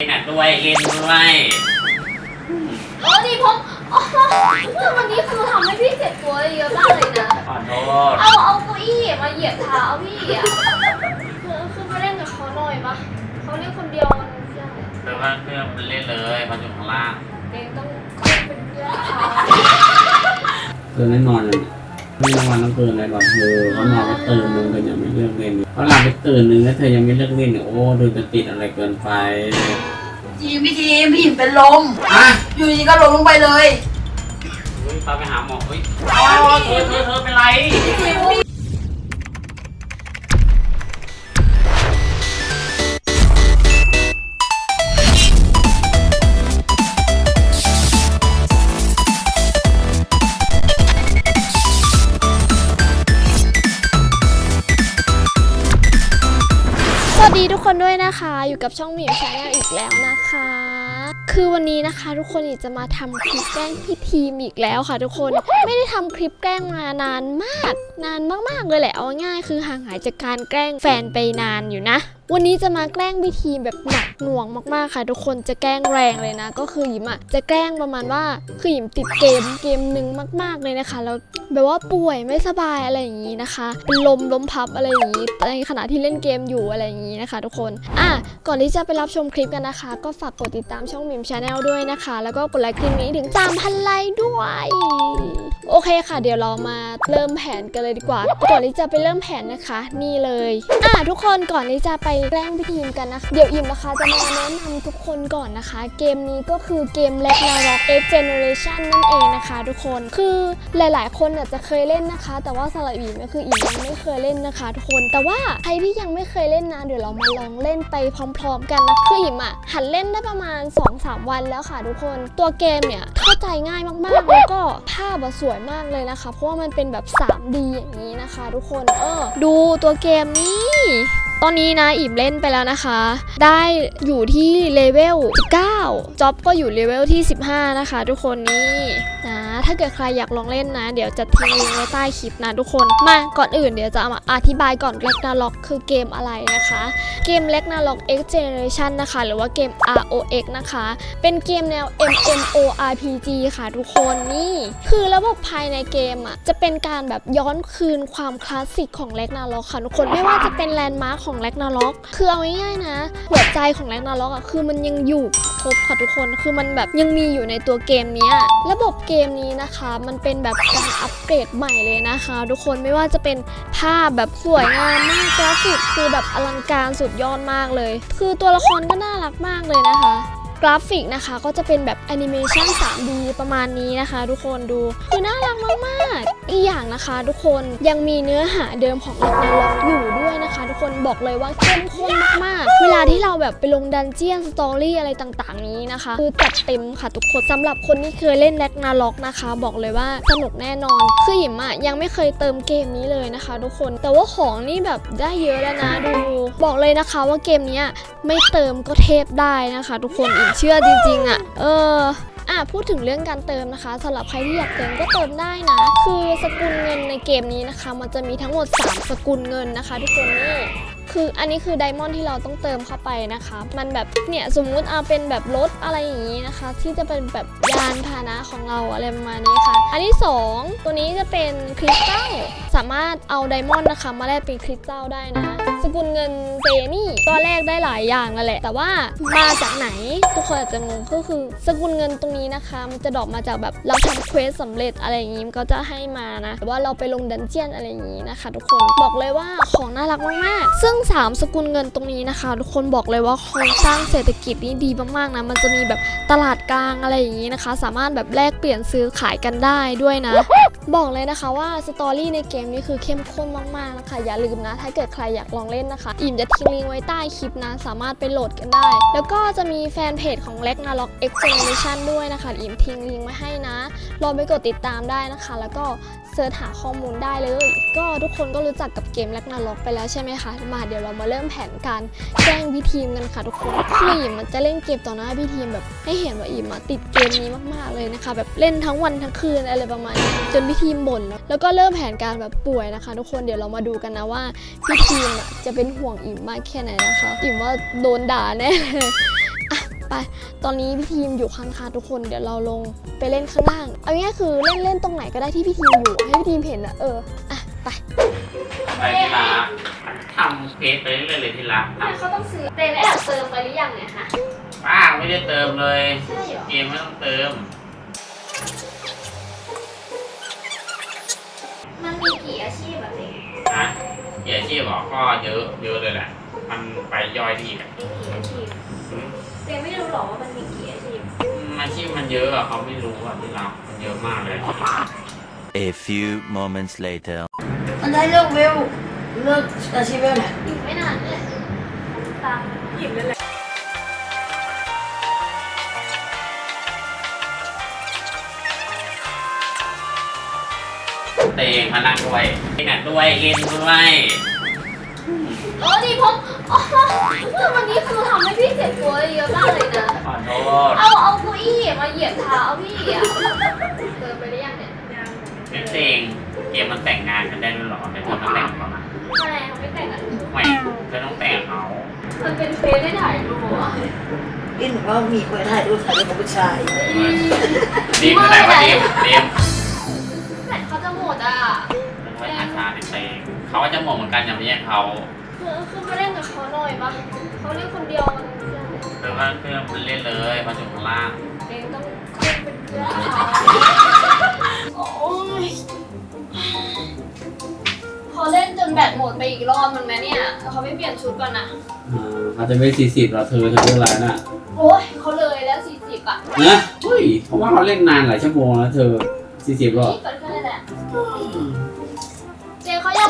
เล่นด้วยเล่นด้วยโอ้ดีผมโอ้วันนี้คือทำให้พี่เจ็บตัวเยอะมากเลยนะ ขอโทษเอาเอาเก้าอี้มาเหยียบเท้าพี่อะคือคือไปเล่นกับเขาหน่อยปะเขาเล่นคนเดียวมันยากเพื่อนเพื่อนมันเล่นเลยมันอยู่ข้างล่างเองต้องเป็นเพื่อนเขา เกินแน่นอนเลย ไม่รางวัลต้องเกินอะไรหรอกเธอเขานอนไปตื่นนึงเธอยังไม่เลิกเล่นเขาหลับไปตื่นนึงแล้วเธอยังไม่เลิกเล่นเนี่ยโอ้ดูจะติดอะไรเกินไปทีมพี่ทีมพี่หญิงเป็นลมอะอยู่ดีก็ล้มลงไปเลยอุ้ยพาไปหาหมออุ้ยอ๋อเธอเธอเธอเป็นไรส อยู่กับช่องมีมชาแนลอีกแล้วนะคะ คือวันนี้นะคะทุกคนจะมาทำคลิปแกล้งพี่ทีมอีกแล้วค่ะ ทุกคนไม่ได้ทำคลิปแกล้งมานานมาก นานมากๆเลยแหละเอาง่ายคือห่างหายจากการแกล้งแฟนไปนานอยู่นะ วันนี้จะมาแกล้งพี่ทีแบบหนักหน่วงมากๆค่ะ ทุกคนจะแกล้งแรงเลยนะ ก็คือหยิมอะจะแกล้งประมาณว่าคือหยิมติดเกมเกมหนึ่งมาก ๆเลยนะคะ แล้วแบบว่าป่วยไม่สบายอะไรอย่างนี้นะคะเป็นลมล้มพับอะไรอย่างนี้ในขณะที่เล่นเกมอยู่อะไรอย่างนี้นะคะ ทุกคนอะก่อนที่จะไปรับชมคลิปกันนะคะ ก็ฝากกดติดตามช่องมิมชาแนลด้วยนะคะ แล้วก็กดไลค์คลิปนี้ถึง3,000ไลค์ด้วย โอเคค่ะ เดี๋ยวเรามาเริ่มแผนกันเลยดีกว่า ก่อนที่จะไปเริ่มแผนนะคะ นี่เลยอะทุกคนก่อนที่จะไปแกล้งพี่ทีมกันนะคะเดี๋ยวอิมนะคะจะมาแนะนำทุกคนก่อนนะคะ เกมนี้ก็คือเกม Red n a r o k X Generation นั่นเองนะคะ ทุกคนคือหลาย ๆ คนอาจจะเคยเล่นนะคะ แต่ว่าสำหรับอิมก็คืออิมยังไม่เคยเล่นนะคะ ทุกคนแต่ว่าใครที่ยังไม่เคยเล่นนะเดี๋ยวเรามาลองเล่นไปพร้อม ๆ กันนะคืออิมอะหัดเล่นได้ประมาณ 2-3 วันแล้วค่ะ ทุกคน ตัวเกมเนี่ยเข้าใจง่ายมากๆ แล้วก็ภาพอะสวยมากเลยนะคะ เพราะว่ามันเป็นแบบ 3D อย่างนี้นะคะ ทุกคนเออดูตัวเกมนี้ ตอนนี้นะอิ่มเล่นไปแล้วนะคะ ได้อยู่ที่เลเวล9จ็อบก็อยู่เลเวลที่ 15 นะคะ ทุกคนนี่นะถ้าเกิดใครอยากลองเล่นนะ เดี๋ยวจะทิ้งลิงก์ไว้ใต้คลิปนะทุกคนมาก่อนอื่นเดี๋ยวจะมาอธิบายก่อน r a g n a r o k คือเกมอะไรนะคะ เกม r a g n a r o k X Generation นะคะ หรือว่าเกม ROX นะคะ เป็นเกมแนว MMORPG ค่ะทุกคนนี่ คือระบบภายในเกมอะจะเป็นการแบบย้อนคืนความคลาสสิกของ r a g n a r o k ค่ะทุกคนไม่ว่าจะเป็นแลนด์มาร์คของแร็กนาล็อกคือเอาง่ายๆนะ หัวใจของแร็กนาล็อกอะคือมันยังอยู่ครบค่ะทุกคน คือมันแบบยังมีอยู่ในตัวเกมนี้ระบบเกมนี้นะคะ มันเป็นแบบการอัปเกรดใหม่เลยนะคะ ทุกคนไม่ว่าจะเป็นภาพแบบสวยงามมากกราฟิกคือแบบอลังการสุดยอดมากเลย คือตัวละครก็น่ารักมากเลยนะคะ กราฟิกนะคะก็จะเป็นแบบแอนิเมชัน 3D ประมาณนี้นะคะ ทุกคนดูคือน่ารักมากๆ อีกอย่างนะคะ ทุกคนยังมีเนื้อหาเดิมของ r a g n a r o k อยู่ด้วยนะคะ ทุกคนบอกเลยว่าเข้มข้นมากๆ เวลาที่เราแบบไปลงดันเจียนสตอรี่อะไรต่างๆนี้นะคะ คือจัดเต็มค่ะทุกคนสำหรับคนที่เคยเล่น r a g n a r o k นะคะ บอกเลยว่าสนุกแน่นอน คือหยิมอะยังไม่เคยเติมเกมนี้เลยนะคะ ทุกคนแต่ว่าของนี่แบบได้เยอะแล้วนะดูบอกเลยนะคะว่าเกมนี้ไม่เติมก็เทพได้นะคะ ทุกคนอิมเชื่อจริงๆอะ เอออะพูดถึงเรื่องการเติมนะคะสำหรับใครที่อยากเติมก็เติมได้นะ คือสกุลเงินในเกมนี้นะคะ มันจะมีทั้งหมด 3 สกุลเงินนะคะ ทุกคนนี่คืออันนี้คือไดมอนด์ที่เราต้องเติมเข้าไปนะคะ มันแบบเนี่ยสมมุติเอาเป็นแบบรถอะไรอย่างนี้นะคะ ที่จะเป็นแบบยานพาหนะของเราอะไรประมาณนี้ค่ะ อันที่ 2 ตัวนี้จะเป็นคริสตัลสามารถเอาไดมอนด์นะคะ มาแลกเป็นคริสตัลได้นะสกุลเงินเซนี่ตัวแรกได้หลายอย่างนั่นแหละ แต่ว่ามาจากไหน ทุกคนอาจจะงงก็คือ สกุลเงินตรงนี้นะคะ มันจะดรอปมาจากแบบเราทำเควสสำเร็จอะไรอย่างนี้มันก็จะให้มานะหรือว่าเราไปลงดันเจียนอะไรอย่างนี้นะคะ ทุกคนบอกเลยว่าของน่ารักมากๆซึ่ง 3 สกุลเงินตรงนี้นะคะ ทุกคนบอกเลยว่าโครงสร้างเศรษฐกิจนี่ดีมากๆนะมันจะมีแบบตลาดกลางอะไรอย่างนี้นะคะ สามารถแบบแลกเปลี่ยนซื้อขายกันได้ด้วยนะ บอกเลยนะคะว่าสตอรี่ในเกมนี้คือเข้มข้นมากๆนะคะอย่าลืมนะถ้าเกิดใครอยากลองเล่นนะคะ อิ่มจะทิ้งลิงก์ไว้ใต้คลิปนะ สามารถไปโหลดกันได้ แล้วก็จะมีแฟนเพจของ r e g n a r o k X Generation ด้วยนะคะ อิ่มทิ้งลิงก์ไว้ให้นะ ลองไปกดติดตามได้นะคะ แล้วก็เสิร์ชหาข้อมูลได้เลย ก็ทุกคนก็รู้จักกับเกม r e g n a r o k ไปแล้วใช่ไหมคะ มาเดี๋ยวเรามาเริ่มแผนการแกล้งพี่ทีมกันค่ะทุกคนคืออิ่มมันจะเล่นเกมต่อหน้าพี่ทีมแบบให้เห็นว่าอิ่มติดเกมนี้มากๆเลยนะคะ แบบเล่นทั้งวันทั้งคืนอะไรประมาณนี้จนพี่ทีมบ่นแล้วก็เริ่มแผนการแบบป่วยนะคะ ทุกคนเดี๋ยวเรามาดูกันนะว่าพี่ทีมจะเป็นห่วงอิ่มมากแค่ไหนนะคะ อิ่มว่าโดนด่าแน่เลยอะตอนนี้พี่ทีมอยู่ข้างคาทุกคน เดี๋ยวเราลงไปเล่นข้างล่าง เอาง่ายๆคือเล่นเล่นตรงไหนก็ได้ที่พี่ทีมอยู่ ให้พี่ทีมเห็นอะเออ อะ ไป ไปที่รักทำเพจไปเรื่อยๆเลยที่รักทเขาต้องซื้อเต็มแอบเติมไปหรือยังเนี่ยคะำป้าไม่ได้เติมเลยใช่เหรอเกมไม่ต้องเติม กียรติชีพบอกก็เยอะเยอะเลยแหละ มันไปย่อยที่แบบมีกี่อาชีพเต็มไม่รู้หรอว่ามันมีกี่อาชีพอาชีพมันเยอะอะเขาไม่รู้อะที่รักมันเยอะมากเลย A few moments later. มันได้เลือกเวลเลือกอาชีพเวลไหน อยู่ไม่นานเนี่ยตาม หยิบเลยแหละ เตงพนักด้วยเล่นด้วยเล่นด้วยโอ้ดีผมอ๋อวันนี้คือทำให้พี่เจ็บตัวเยอะมากเลยนะ ขอโทษเอาเอาเก้าอี้มาเหยียบเท้าพี่อะเติมไปได้ยังเนี่ยเป็นเตงเกมมันแต่งงานกันได้ด้วยเหรอไม่ต้องมาแต่งกับเขานะทำไมเขาไม่แต่งกันไม่เธอต้องแต่งกับเขามันเป็นเฟซได้ถ่ายรูปอะอินบอกว่ามีคนถ่ายรูปถ่ายรูปกับผู้ชายดีมคือไหนวะดีมดี เขาก็จะหมกเหมือนกันอย่าไปแย่งเขาคือคือมาเล่นกับเขาหน่อยปะเขาเล่นคนเดียวมันเครื่องเธอว่าเครื่องมันเล่นเลยมาถึงข้างล่างเองต้องขึ้นเป็นเพื่อนเขาโอ้ยเขาเล่นจนแบตหมดไปอีกรอบมันไหมเนี่ยเขาไม่เปลี่ยนชุดก่อนนะอ่าเขาจะไม่สี่สิบหรอเธอเธอเรื่องอะไรน่ะโอ้ยเขาเลยแล้วสี่สิบอะนะเฮ้ยเพราะว่าเขาเล่นนานหลายชั่วโมงแล้วเธอสี่สิบหรอนี่เกิดขึ้น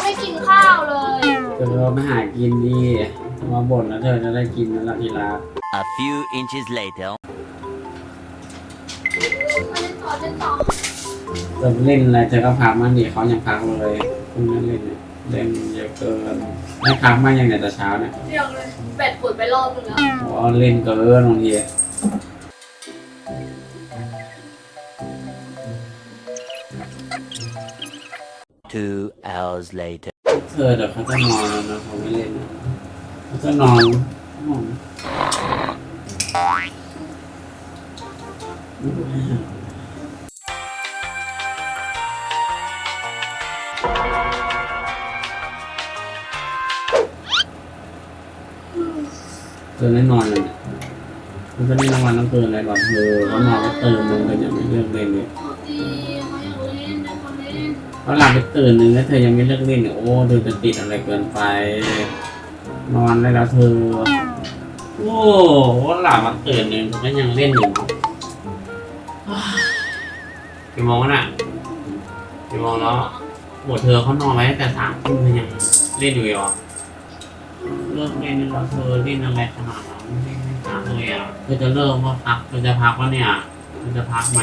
ไม่กินข้าวเลย เธอไม่หากินดีมาบ่นแล้วเธอจะได้กินนั่นละทีละ A few inches later. มาเล่นต่อเล่นต่อเธอเล่นอะไรเธอก็พักมันดิเขายังพักเลยคุณนั่นเล่นเนี่ยเล่นเยอะเกินไม่พักมากยังเนี่ยแต่เช้าเนี่ยเรียกเลยแบตหมดไปรอบนึงแล้วโอ้เล่นเกินบางที Two hours later. เธอเดี๋ยวเขาจะนอนแล้วนะเขาไม่เล่นนะเขาจะนอนนอนเธอไม่นอนเลยเนี่ยมันจะไม่นอนทั้งคืนเลยหรอกเธอเขานอนก็ตื่นลงกันอย่างไม่เลิกเล่นเลย เขาหลับไปตื่นหนึ่งแล้วเธอยังไม่เลิกเล่นเนี่ยโอ้ดูจะติดอะไรเกินไป นอนได้แล้วเธอ โอ้โหหลับมาตื่นหนึ่งก็ยังเล่นอยู่กี่โมงน่ะกี่โมงแล้วโหเธอเขานอนไว้แต่สามทุ่มเธอยังเล่นอยู่อีกเหรอเลิกเล่นแล้วเธอเล่นอะไรขนาดนั้นเล่นไม่พักเลยอะเธอจะเลิกว่าพักเธอจะพักวะเนี่ยเธอจะพักไหม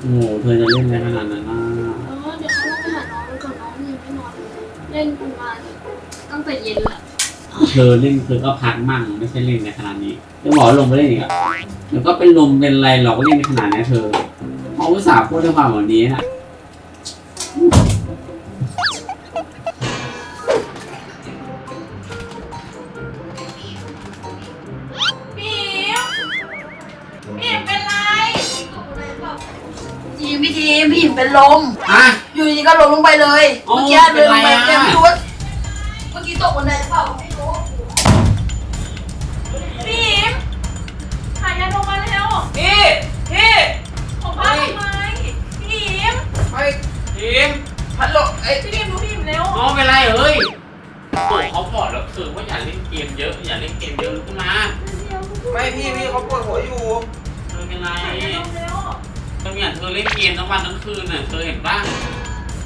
โอ้โหเธอจะเล่นอะไรขนาดนั้นนะเออเดี๋ยวเขาลงไปหาน้องมันก่อนน้องมันยังไม่นอนเลยเล่นประมาณตั้งแต่เย็นละเธอเล่นเธอก็พักมั่งไม่ใช่เล่นในขนาดนี้จะบอกว่าลงไปเล่นอีกอะเดี๋ยวก็เป็นลมเป็นอะไรหรอกก็เล่นในขนาดนี้เธอเขาอุตส่าห์พูดด้วยความหวังดีน่ะ เป็นลม อะ อยู่ดีก็ล้มลงไปเลย โอ้เมื่อกี้เดินลงไปเป็นไรอะ เต็มไม่รู้ว่าเมื่อกี้ตกบันไดหรือเปล่าไม่รู้พี่ นี่ยเธอเล่นเกมทั้งวันทั้งคืนน่ะเธอเห็นป่ะ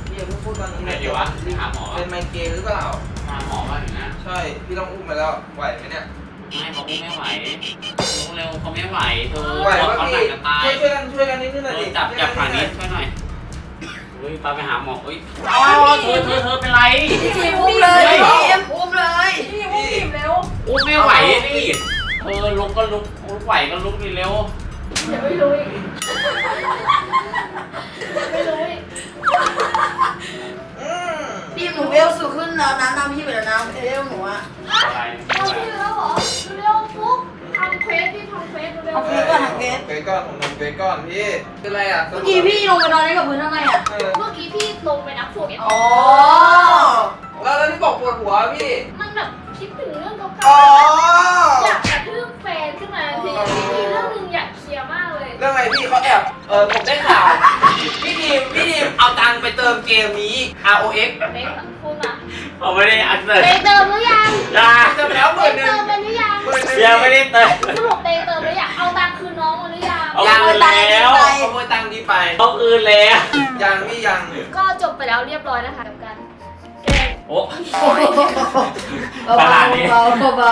พี่อย่าเพิ่งพูดตอนนี้เดี๋ยวดีวะไปหาหมอเป็นไมเกรนหรือเปล่า มาหมอว่าอย่างนั้นใช่ พี่ต้องอุ้มมาแล้ว ไหวไหมเนี่ย ไม่เขาไม่ไหวลุกเร็วเขาไม่ไหวเธอไหวเขาป่ะหนัพี่กจะตายช่วยช่วยกันช่วยกันนิดนึงหเอน่อยอดิจับจับขานี้ช่วยหน่อยเฮ้ยพาไปหาหมอเฮ้ยเอาเธอเธอเธอเป็นไร พี่ทีมอุ้มเลยเฮ้ยพี่ทีมอุ้มเลยพี่อิมพี่อิมเร็วอุ้มไม่ไหวดิเออลุกก็ลุกลุกไหวก็ลุกดิเร็วเดี๋ยวไม่รู้อีก เวลสูงขึ้นแล้วนะนำพี่ไปแล้วนะเวลหนูอะอะพี่แล้วเหรอเร็วฟุ๊กทำเฟสพี่ทำเฟสเร็วเอาเคกก่อนเฟสเค้กเบคอนของนมเบคอนพี่เป็นไรอะเมื่อกี้พี่ลงไปนอนเล่นกับพื้นทำไมอะเมื่อกี้พี่ลงไปนับโฟกัอ๋อแล้วแล้วที่บอกปวดหัวพี่ มันแบบคิดถึงเรื่องเก่าๆอยากกระทืบแฟนขึ้นมาทีมีเรื่องหนึงอยากเคลียร์มาก รื่องอะไรพี่เขาแอบเออผมได้ข่าว พี่ดีมพี่ดีมเอาตังค์ไปเติมเกมนี้ ROX เด็กพูดมาเขาไม่ได้อันเสิร์เตยเติมหรือยังยาเติมแล้วหเตมื่ยนหนึ่เติงมไปหรือยังหมื่นหนึ่งยังไม่ได้เติม สรุปเตยเติมหรือยังเอาตังค์คืนน้องมาหรือยังเอาคืนแล้ว ขโมยตังค์ดีไปเอาคืนแล้วยังพี่ยังก็จบไปแล้วเรียบร้อยนะคะกับการแกล้งโอ้เบาขนาดนี้ๆเบาๆเบา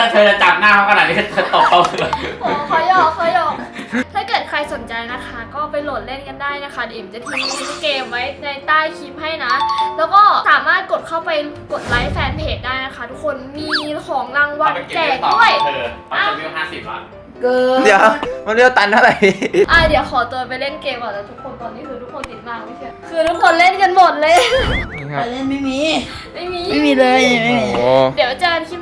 ถ้าเธอจะจับหน้าเขาขนาดนี้เธอตบเขาเลย โอ้ขอหยอกขอหยอกถ้าเกิดใครส นใจนะคะ ก็ไปโหลดเล่นกันได้นะคะเดี๋ยวเอ็มจะทิ้งลิงก์เกมไว้ในใต้คลิปให้นะ แล้วก็สามารถกดเข้าไปกดไลค์แฟนเพจได้นะคะ ทุกคนมีของรางวัลแจกด้วย เธอเขาจะวิวห้าสิบอะๆเกินเดี๋ยวมันเรียกตันเท่าไหร่ อะเดี๋ยวขอตัวไปเล่นเกมก่อนแล้วทุกคนตอนนี้คือทุกคนติดมากไม่ใช่คือทุกคนเล่นกันหมดเลย ไปเล่นไม่มี ไม่มี ไม่มีเลย ไม่มีเดี๋ยวเจอกันคลิปหน้า